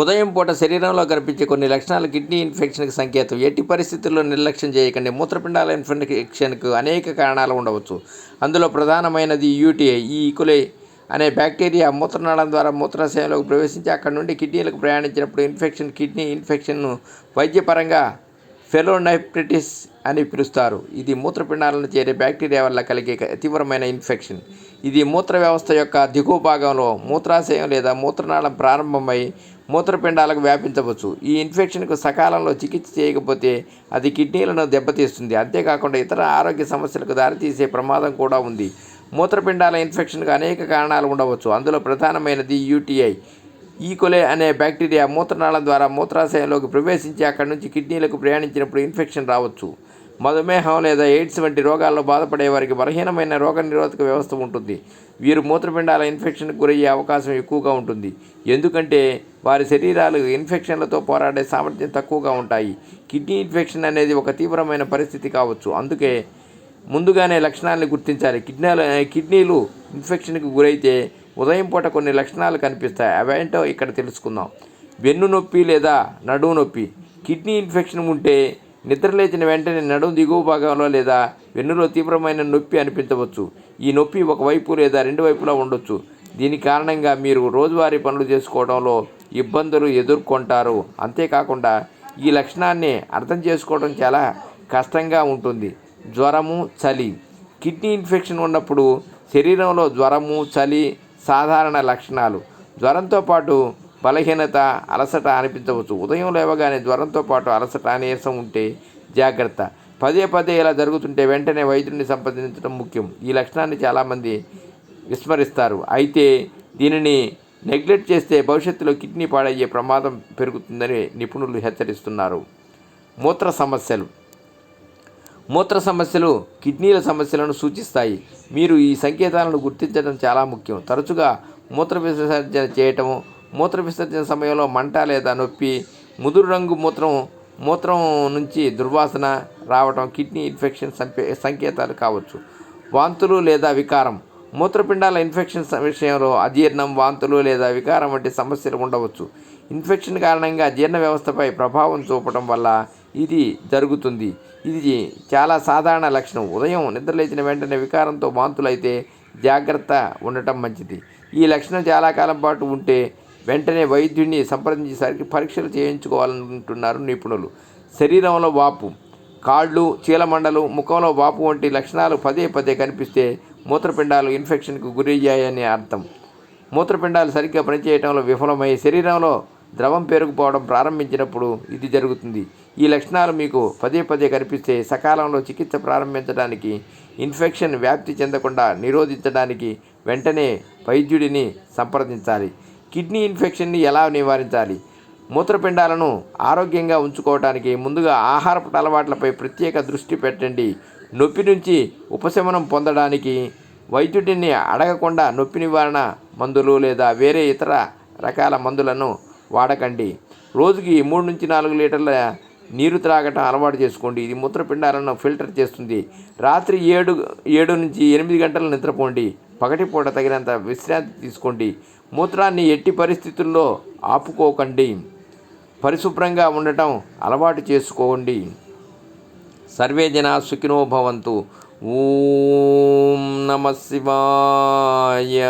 ఉదయం పూట శరీరంలో కనిపించే కొన్ని లక్షణాలు కిడ్నీ ఇన్ఫెక్షన్కి సంకేతం. ఎట్టి పరిస్థితుల్లో నిర్లక్ష్యం చేయకండి. మూత్రపిండాల ఇన్ఫెక్షన్కు అనేక కారణాలు ఉండవచ్చు. అందులో ప్రధానమైనది యూటీఐ ఈ ఈకులే అనే బ్యాక్టీరియా మూత్రనాళం ద్వారా మూత్రాశయంలోకి ప్రవేశించి అక్కడి నుండి కిడ్నీలకు ప్రయాణించినప్పుడు ఇన్ఫెక్షన్ కిడ్నీ ఇన్ఫెక్షన్ను వైద్యపరంగా ఫెలోనైప్రిటిస్ అని పిలుస్తారు. ఇది మూత్రపిండాలను చేరే బ్యాక్టీరియా వల్ల కలిగే తీవ్రమైన ఇన్ఫెక్షన్. ఇది మూత్ర వ్యవస్థ యొక్క దిగువ భాగంలో మూత్రాశయం లేదా మూత్రనాళం ప్రారంభమై మూత్రపిండాలకు వ్యాపించవచ్చు. ఈ ఇన్ఫెక్షన్కు సకాలంలో చికిత్స చేయకపోతే అది కిడ్నీలను దెబ్బతీస్తుంది. అంతేకాకుండా ఇతర ఆరోగ్య సమస్యలకు దారితీసే ప్రమాదం కూడా ఉంది. మూత్రపిండాల ఇన్ఫెక్షన్కు అనేక కారణాలు ఉండవచ్చు. అందులో ప్రధానమైనది యూటీఐ. ఈకొలే అనే బ్యాక్టీరియా మూత్రనాళం ద్వారా మూత్రాశయంలోకి ప్రవేశించి అక్కడి నుంచి కిడ్నీలకు ప్రయాణించినప్పుడు ఇన్ఫెక్షన్ రావచ్చు. మధుమేహం లేదా ఎయిడ్స్ వంటి రోగాల్లో బాధపడే వారికి బలహీనమైన రోగ నిరోధక వ్యవస్థ ఉంటుంది. వీరు మూత్రపిండాల ఇన్ఫెక్షన్కు గురయ్యే అవకాశం ఎక్కువగా ఉంటుంది. ఎందుకంటే వారి శరీరాలు ఇన్ఫెక్షన్లతో పోరాడే సామర్థ్యం తక్కువగా ఉంటాయి. కిడ్నీ ఇన్ఫెక్షన్ అనేది ఒక తీవ్రమైన పరిస్థితి కావచ్చు. అందుకే ముందుగానే లక్షణాలను గుర్తించాలి. కిడ్నీలు కిడ్నీలు ఇన్ఫెక్షన్కి గురైతే ఉదయం పూట కొన్ని లక్షణాలు కనిపిస్తాయి. అవేంటో ఇక్కడ తెలుసుకుందాం. వెన్ను నొప్పి లేదా నడుము నొప్పి. కిడ్నీ ఇన్ఫెక్షన్ ఉంటే నిద్రలేచిన వెంటనే నడుము దిగువ భాగంలో లేదా వెన్నులో తీవ్రమైన నొప్పి అనిపించవచ్చు. ఈ నొప్పి ఒకవైపు లేదా రెండు వైపులా ఉండొచ్చు. దీని కారణంగా మీరు రోజువారీ పనులు చేసుకోవడంలో ఇబ్బందులు ఎదుర్కొంటారు. అంతేకాకుండా ఈ లక్షణాన్ని అర్థం చేసుకోవడం చాలా కష్టంగా ఉంటుంది. జ్వరము చలి. కిడ్నీ ఇన్ఫెక్షన్ ఉన్నప్పుడు శరీరంలో జ్వరము చలి సాధారణ లక్షణాలు. జ్వరంతో పాటు బలహీనత అలసట అనిపించవచ్చు. ఉదయం లేవగానే జ్వరంతో పాటు అలసట నీరసం ఉంటే జాగ్రత్త. పదే పదే ఇలా జరుగుతుంటే వెంటనే వైద్యుడిని సంప్రదించడం ముఖ్యం. ఈ లక్షణాన్ని చాలామంది విస్మరిస్తారు. అయితే దీనిని నెగ్లెక్ట్ చేస్తే భవిష్యత్తులో కిడ్నీ పాడయ్యే ప్రమాదం పెరుగుతుందని నిపుణులు హెచ్చరిస్తున్నారు. మూత్ర సమస్యలు. మూత్ర సమస్యలు కిడ్నీల సమస్యలను సూచిస్తాయి. మీరు ఈ సంకేతాలను గుర్తించడం చాలా ముఖ్యం. తరచుగా మూత్ర విసర్జన చేయటం మూత్ర విసర్జన సమయంలో మంట లేదా నొప్పి ముదురు రంగు మూత్రం మూత్రం నుంచి దుర్వాసన రావటం కిడ్నీ ఇన్ఫెక్షన్ సంకేతాలు కావచ్చు. వాంతులు లేదా వికారం. మూత్రపిండాల ఇన్ఫెక్షన్ విషయంలో అజీర్ణం వాంతులు లేదా వికారం వంటి సమస్యలు ఉండవచ్చు. ఇన్ఫెక్షన్ కారణంగా జీర్ణ వ్యవస్థపై ప్రభావం చూపడం వల్ల ఇది జరుగుతుంది. ఇది చాలా సాధారణ లక్షణం. ఉదయం నిద్రలేచిన వెంటనే వికారంతో వాంతులైతే జాగ్రత్త ఉండటం మంచిది. ఈ లక్షణం చాలా కాలం పాటు ఉంటే వెంటనే వైద్యుడిని సంప్రదించి సరికి పరీక్షలు చేయించుకోవాలంటున్నారు నిపుణులు. శరీరంలో వాపు కాళ్ళు చీలమండలు ముఖంలో వాపు వంటి లక్షణాలు పదే పదే కనిపిస్తే మూత్రపిండాలు ఇన్ఫెక్షన్కు గురయ్యాయని అర్థం. మూత్రపిండాలు సరిగ్గా పనిచేయడంలో విఫలమై శరీరంలో ద్రవం పేరుకుపోవడం ప్రారంభించినప్పుడు ఇది జరుగుతుంది. ఈ లక్షణాలు మీకు పదే పదే కనిపిస్తే సకాలంలో చికిత్స ప్రారంభించడానికి ఇన్ఫెక్షన్ వ్యాప్తి చెందకుండా నిరోధించడానికి వెంటనే వైద్యుడిని సంప్రదించాలి. కిడ్నీ ఇన్ఫెక్షన్ని ఎలా నివారించాలి? మూత్రపిండాలను ఆరోగ్యంగా ఉంచుకోవడానికి ముందుగా ఆహారపు అలవాట్లపై ప్రత్యేక దృష్టి పెట్టండి. నొప్పి నుంచి ఉపశమనం పొందడానికి వైద్యుడిని అడగకుండా నొప్పి నివారణ మందులు లేదా వేరే ఇతర రకాల మందులను వాడకండి. రోజుకి మూడు నుంచి నాలుగు లీటర్ల నీరు త్రాగటం అలవాటు చేసుకోండి. ఇది మూత్రపిండాలను ఫిల్టర్ చేస్తుంది. రాత్రి ఏడు ఏడు నుంచి ఎనిమిది గంటలు నిద్రపోండి. పగటిపూట తగినంత విశ్రాంతి తీసుకోండి. మూత్రాన్ని ఎట్టి పరిస్థితుల్లో ఆపుకోకండి. పరిశుభ్రంగా ఉండటం అలవాటు చేసుకోండి. సర్వే జన సుఖినో భవంతు. ఓం నమ శివాయ.